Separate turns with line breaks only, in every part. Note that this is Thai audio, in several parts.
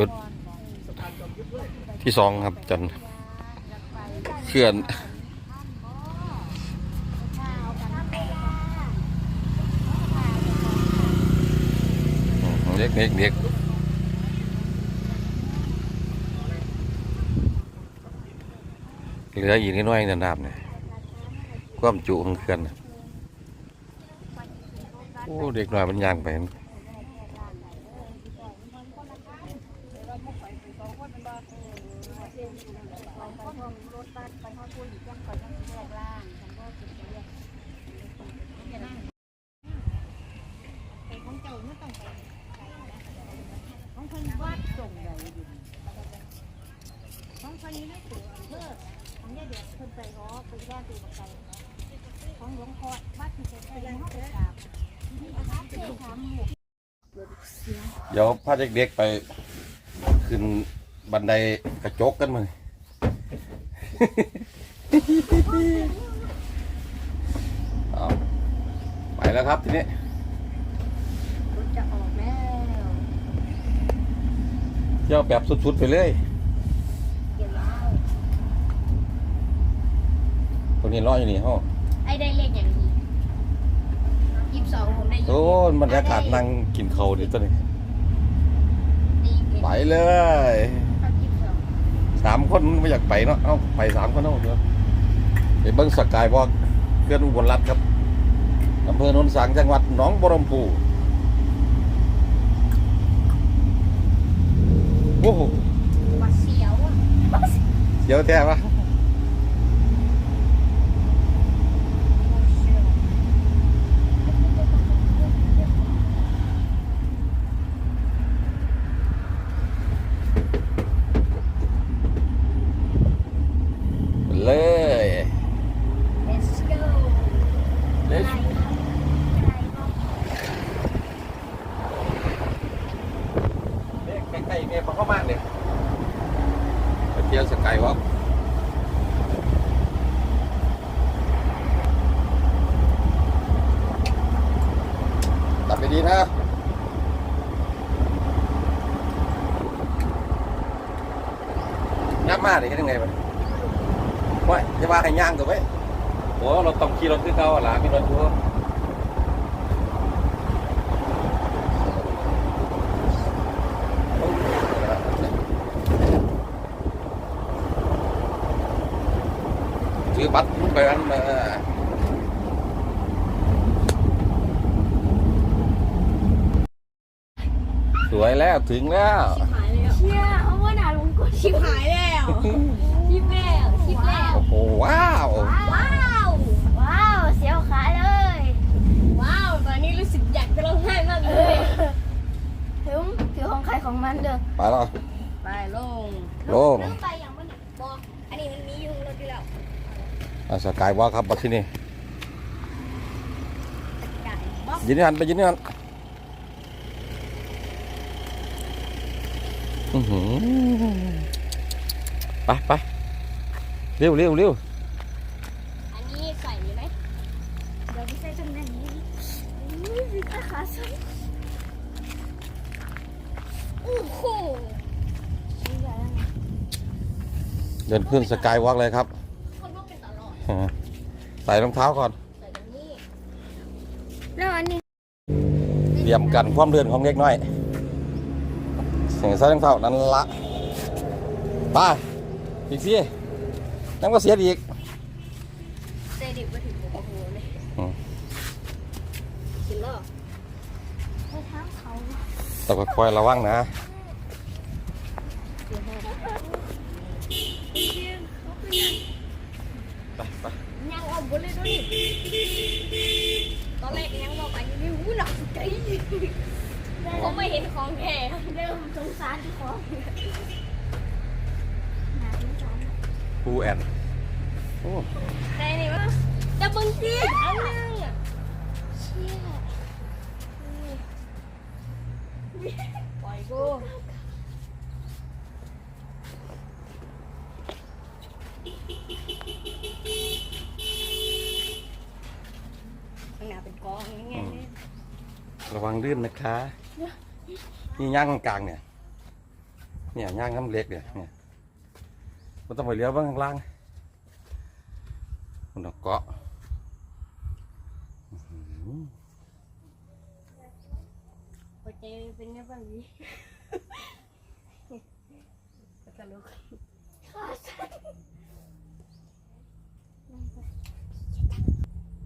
จุดที่สองครับจันเขื่อนเด็กเด็กเด็กเหลืออีกนิดน่อยนะน้ำเนี่ยความจุของเขื่อนโอ้เด็กน้อยมันยางไป
ของคนวัดส่งใดอยู่ของคนนี้ไม่ถืออำเภอของยาเดือดคนใจร้อไปแย่ตีกับใจของหลวงพ่อวัดที่ใจใจห้องไปกราบที่นี่อาจารย์เจ้าทำหมก
เดี๋ยวพาเด็กๆไป ขึ้นบันไดกระจกกันมา เอาไปแล้วครับทีนี้
รถจะออกแล้ว
เที่ยวแบบสุดๆไปเลย
เกี่ยวแล้ว
คนนี้รออยู่นี่ห้อง
ไอ้ได้เลขอย่างนี้ยี่สิบสองผมได้ยี่
โอ้ยบรรยากาศนั่งกินเขาวดิตัวนี้
ดีเอ็ด
ไปเลย
ครับยี่สิบสอง
สามคนไม่อยากไปเนาะ เอาไปสามคนเนาะเดี๋ยวไปเบิ้งสกายวอล์กเคลื่อนอุบลรัฐครับอำเภอโนนสังจังหวัดหนองบัวลำพูโอ้โห
วัดเสียวอะ
เดี๋ยวแท้ปะเลย
Let's go
เล
อะไร
ย ใกล้ๆเนี่ยพอเข้ามาเนี่ยไปเที่ยวสกายวอล์กตัดไปดีนะยับมาเลยยังไงมัน ว่าจะว่าให้ย่างตัวไว้โอ้เราต้องขี่รถขึ้นเขาหลามีรถอยู่ซื้อบัตรไปอันมาสวยแล้วถึงแล้ว
หายแล้ว เชี่ยเอาว่าหนาลุงกดชิบหายแล้วชิบแล้วชิบแล้ว
โอ้โหว้าว
ว้าว ว้าว เสียวขาเลย ว้าว ตอนนี้รู้สึกอยากจะร้องไห้มากเลยถึงถือ ของใครของมันเด้อ
ไปแล้ว
ไปลง
ลง
ลงไปอย่างมันบอกอันนี้มันมีอยู่รถอยู่แล้ว
อะสกายวอล์กครับมาที่นี่
ใหญ่บ๊อบ
ยืนนี่หันไปยืนนี่หันอื้อหือไปไปเร็วเร็วเร็ว
อันนี้ใส่เลยไหมเดี๋ยวไปใส่ตรงนั้นนี้อุ้ยมีขาสั้นโอ้โหนี่ใหญ่แล้วไง
เดินขึ้นสกายวอล์กเลยครับ
คนต้องเป็นตลอด
อ่าใส่รองเท้าก่อน
ใส่ตรงนี้แล้วอันนี้
เตรียมกันความเดินของเล็กน้อยใส่ใส่รองเท้านั่นละไปอีกสินั่นก็เสียอีก
เซดิบมาถึงโอ้โหเลย
อืม
กินแล้วไปทางเขา
ต้องคอยๆระวังนะ ไปไป
ยังออกบนเลยด้วยตอนแรกยังบอกไปนี่หูหนักใจผมไม่เห็นของแท้เริ่มสงสารที่ของหนักสงสาร
ปูแอนโอ้
แต่นี่วะจะบึงเสียอันนึงอะเชี่ยปล่อยกูข้างหน้าเป็นกองยังไงเนี่ย
ระวัง ลื่นนะคะ นี่ย่างกลางๆเนี่ย เนี่ยย่างน้ำเล็กเนี่ยเนี่ยมันต้องไปเลี้ยวบ้างข้างล่างมันต้องเกาะอื้อหือ
หัวใจเป็นไงบ้างพี่ตลก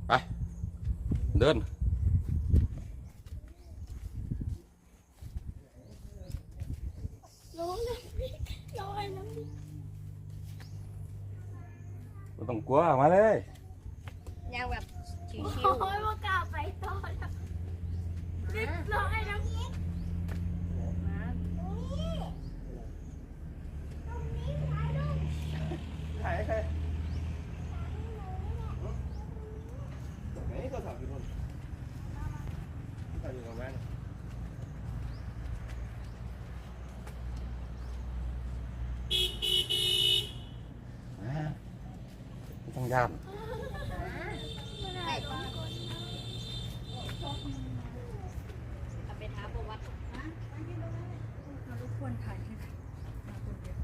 ไป เดิน
ร้องน้ำพริกร้อยน้ำพริก
ไม่ต้อง กลัวมาเลย
ยังแบบชิวๆโอ้ยว่ากล้าไปต่อแล้วพริกร้อยน้ำพริกตรงนี้ตรงนี้ถ่ายรูป
ถ่ายใครไหนก็ถ่ายอยู่นู่นถ่ายอยู่กับแม่ไม่ ต้องย่าน
เอาไปท้าประวัติ
เราทุกคนถ่ายให้มาคนเดียว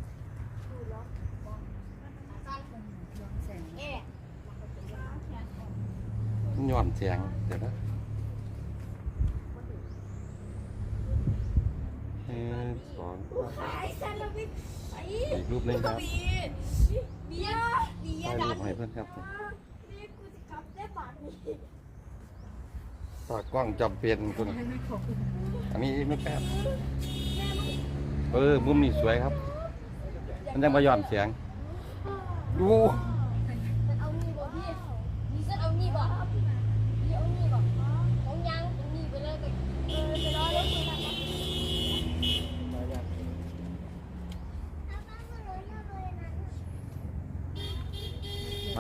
สั้น
ย้อนแสง
เอ๊ะ
ย้อนเสียงเดี๋ยวนะหนึ่งสองสาม
ไอ้สั้นน้ำพริกไอ้
อีกรูปหนึงครับ ให้เพื่อนครับ
นี่กูจะกลับได้ป่านนี้
ตากล้องจำเป็นคุณ
อั
นนี้ไม่แป๊บเออมุมนี้สวยครับ มันยังมาย่อนเสียงดู
เอานี่บ่พี่นี่ฉันเอานี่บ่นี่เอานี่บ่ของยางเป็นนี่ไปเลยไปเออไปรอรถคุยกันนะ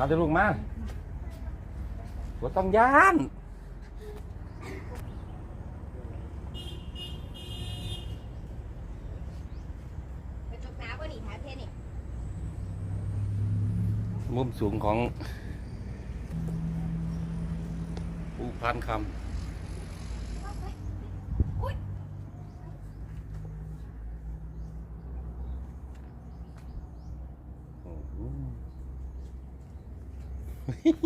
มาเดี๋ยวลูกมาว่าต้องย่าน
ไปจกน้ำบ่นี่หาเพชรนี่
มุมสูงของภูพานค
อุ้ยำ
โอ้โห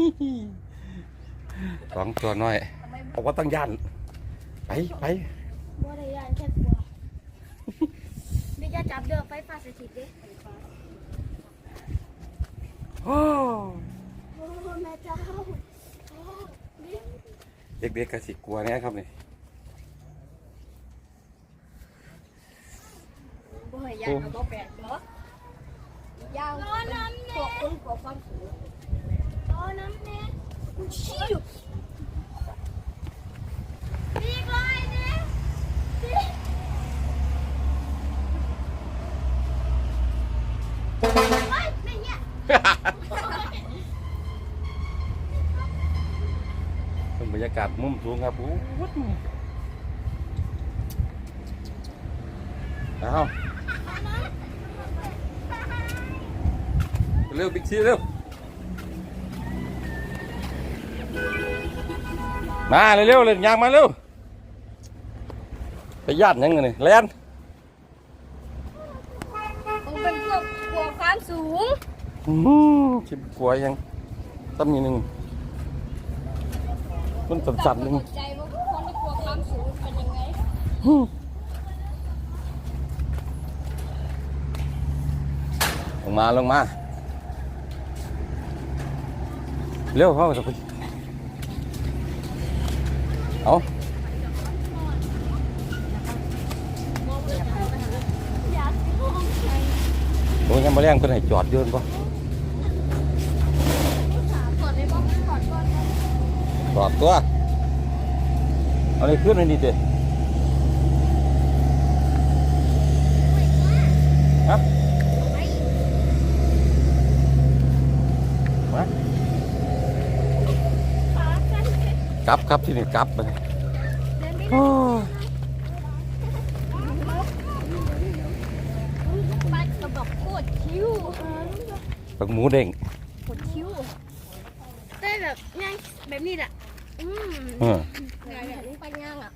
สองตัวน้อยบอกว่าต้องย่าน ไปไป
บ่ได้ยานแค่กลัวไม่จะจับเดือไฟฟ้าสถิตเด้
โอ้
โอ้แม่เจ้าโอ้นี่
เด็กๆกระสิกลัวเนี่ยครับนี่
บ่ให้ยานเอาบ่แปดบ่ยาวรอน้ำแน่พวกคนกลัวความสูง เลยเนี่ยดีเฮ้ยไม่เนี่ย
เป็นบรรยากาศมุมสูงครับโอ้โหเอาเร็วบิ๊กซีเร็ว มาเร็วๆเลยยางมาเร็วไปญาติยังไงนี่แลน
ผมเป็นพวกกลัวความสูง
อื้อหือชิบกลัวยังตั้มมีหนึ่งมันสั่นๆหนึ่ง
ใจว่าคนที่กลัวความสูงเป็นยังไง
ลงมาลงมาเร็วเข้าไป เอา
อยากมองใคร
โอ้ยงมาแรงเพิ่นให้จอดยืนป่ะ
ถอดได้บ้างถอดก่อน
จอดตัวเอาเลยขึ้นเลยดีเด้ฮะ
ไม่
มา
ขากันเดิน
กลับครับที่นี่กลับไป
ไม่ได้
โอ้ย
ปัดกระบอกโคตรคิ้ว
ปักหมูเด้ง
โคตรคิ้วได้แบบง่ายแบบนี้แหละอืม
เออ
ง่ายแบบนี้ไปง่ายอะ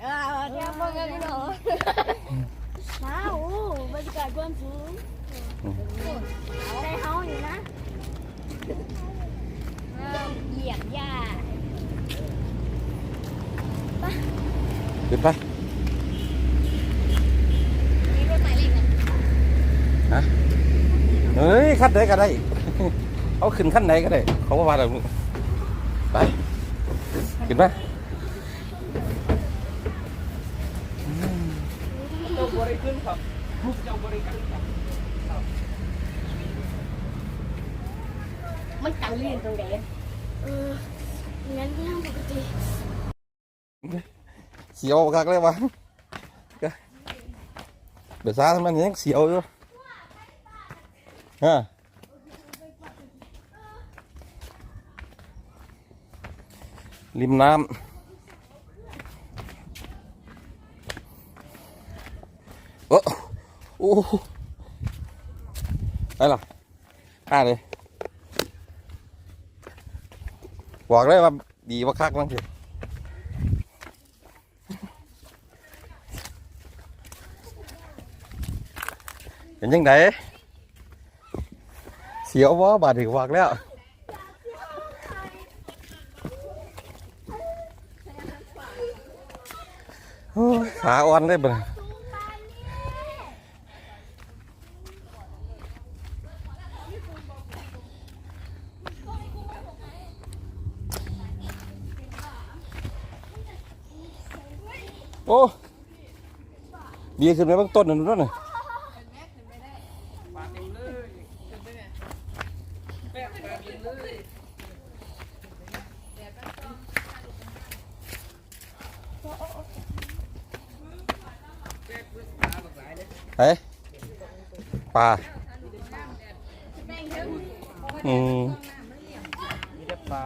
เออเดี๋ยวพวกกันนี่เนาะว้าวบรรอากาศเพิ่มสูงได้เฮาอยู่นะเหยียบหญ้า
ขึ้นไป
มีรถหมายเลขนะ
ฮะเฮ้ยขั้นไหนก็ได้ เอาขึ้นขั้นไหนก็ได้เขาว่าว่าเราไปขึ้นไป
มันตังเรียนตรงไหนเออ งั้นก็ทำปกติ
เสียวคักเลยวะก็เดี๋ยวซาทำไมยังเสียวอยู่ฮะริมน้ำโอ้โอ้ไปหรออ่าเลย บอกเลยว่าดีว่าคักมั้งสิเป็นยังไงเสียววะบาดถึงวักแล้วขาอ่อนเลยบ่เนี่ยโอ้ เบียร์ขึ้นไปเบางต้นหนึ่งนู่นน่ะเฮ้ยปลาอืม
มีแต่ปลา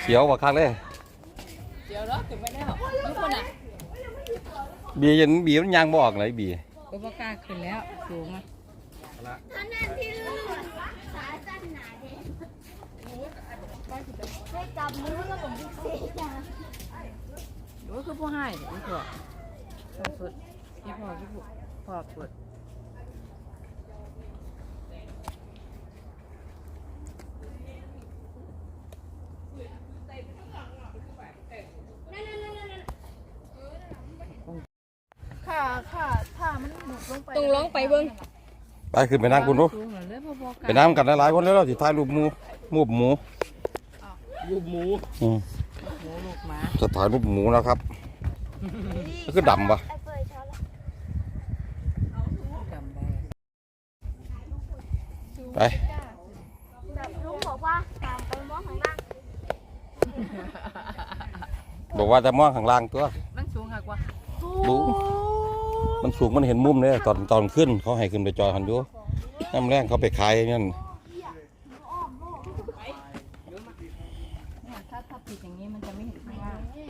เสียวบักคักเลย
เดี๋ยวเนาะถึงไม่ได้หรอกทุกคนอะ
เบียร์ยันเบียร์มันยางบออกเลยเบียร์
ก็บ่กล้าขึ้นแล้วสูงอะ
ท่านนั่นที่ลื่นขาสั้นหนาเด็กได้จับมือแล้วผมเสียจ้า
หรือว่าคือผู้ให้พี่พ่อต้องสุดพี่พ่อพี่พ่อพ่อสุด
ค่ะค่ะถ้ามันหนุกลงไป
ต้องร้องไปเบิ้ง
ไปขึ้นไปนั่งคุณดู
สูงเหรอเลยพ่อพ่อ
ไปนั่งกันหลายๆคนแล้วเราสิถ่ายรูปหมูรูปหมู
ลูกหมู
อืม
หมูลูกหมา
จะถ่ายรูปหมูแล้วครับก็คือดำปะ
ไอ้เฟยช้อนละ
จำได้
ไป
แบบลุงบอกว่าตามไปมองข้างล่าง
บอกว่าจะมองข้างล่างตัว
มันสูงหักว่า
ดู มันสูงมันเห็นมุมเลยตอนตอนขึ้นเขาให้ขึ้นไปจอยหันดูน้ำแรงเขาไปขายนั่น
เนี่ยถ้าถ้าปิดอย่างนี้มันจะไม่เห็นข้างล่างเนี่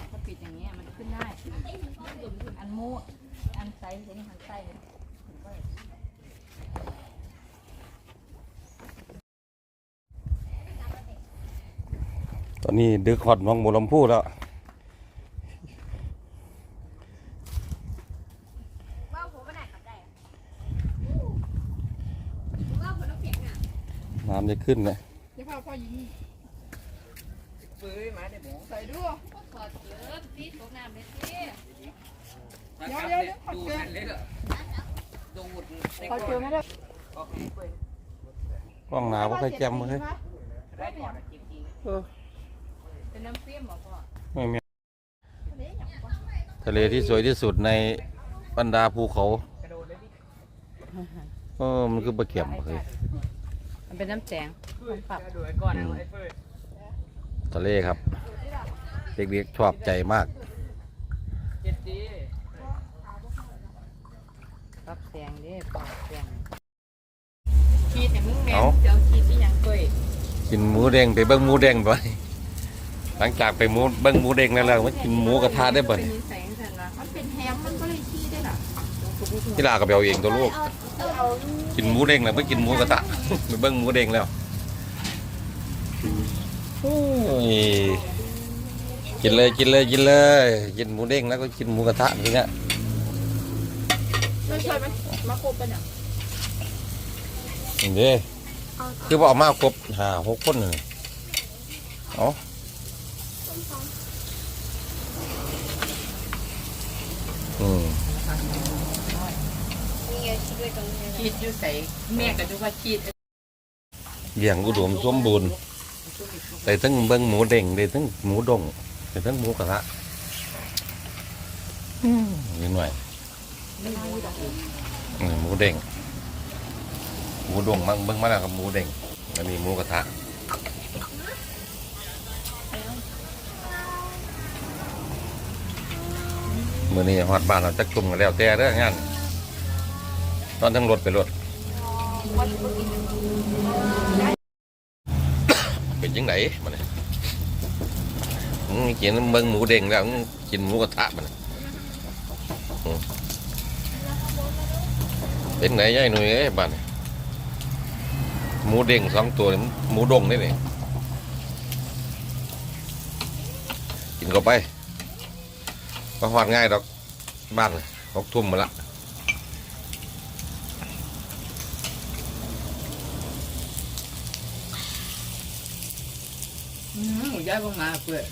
ยถ้าปิดอย่างนี้มันขึ้นได้อันมูอันไซส์เห็นทางไส้เลย
ตอนนี้ดึกฮอดน้องบัวลำพูแล้ว
ว่าผมไม่ได้ขับได้ว่าผมต้องเปลี่ยนอะ
น้ำจะขึ้นเลย
เดี๋ยวพ่อพ่อยิง
เปื่อยมาได้หมู
ใส่ด้วย
ขอดเกินพี่ตกน้ำเลยสิ
มาครับเนี่ยดูนั่นเลยเหรอดูดใน
ขอเจอไม่ได้
ก
ล้องหนาว่าเคยแจมมาเลย
ได้ก่อนนะจริง
เป็นน้ำเปรี้ยวบอพ่อ
ไม่มีทะเลที่สวยที่สุดในบรรดาภูเขา
ๆกระโดดเลยดิ
เออ มันคือปลาเข็มเลย
มันเป็นน้ำแสง
กระโดดก่อนนะไอ้เปื่อย
ทะเลครับ เด็กๆชอบใจมาก
เจ็ดดี
ปรับแสงเด้ปรับแสงขีดแต่มึงแม่
เอา
เดี๋ยวขีดที่ยังเกย
กินหมูแดงไปเบิ้งหมูแดงไปหลังจากไปหมูเบิ้งหมูแดงแล้วเรามากินหมูกระทะได้บ่
เป็นยินแสงสันวะมันเป็นแฮมมันก็เลยขี้ได้หรอ
ที่ลากับเบลเองตัวลูก
เอาเอา
กินหมูแดงแล้วไปกินหมูกระทะไปเบิ้งหมูแดงแล้วโอ้ยกินเลยกินเลยกินเลย กินหมูเด้งแล้วก็กินหมูกระทะทีเนี้ย
ไม่ใช่ไหมมาครบกันเนี่ย
นี่เด้คือบอกมาครบห้าหกคนเลยเอาอืม
นี่ไงชีวิตรงนี้
ชีดอยู่ใส่แม่ก็ดูว่าชีด
เลี้ยงอุดมสมบูรณ์ได้ทั้งเบิ้งหมูเด้งได้ทั้งหมูดงได้ทั้งหมูกระทะนิดหน่อยหมูเด้งหมูดงมั่งเบิ้งมาแล้วกับหมูเด้งอันนี้หมูกระทะมื่อนี้ฮอดบ้านเราจักกลุ่มกันแล้วแต่เรื่องงาน อนทั้งรถไปรถเป็นยังไงมันเนี่ยอืมกินเบิ้งหมูเด้งแล้วกินหมูกระทะมันเป็นไหนยายหนุ่ยเอ้บ้านเนี่ยหมูเด้งสองตัวหมูดงนี่นี่กินเข้าไปก็หอดง่ายดอกบ้านหกทุ่มมาละ
หมูย่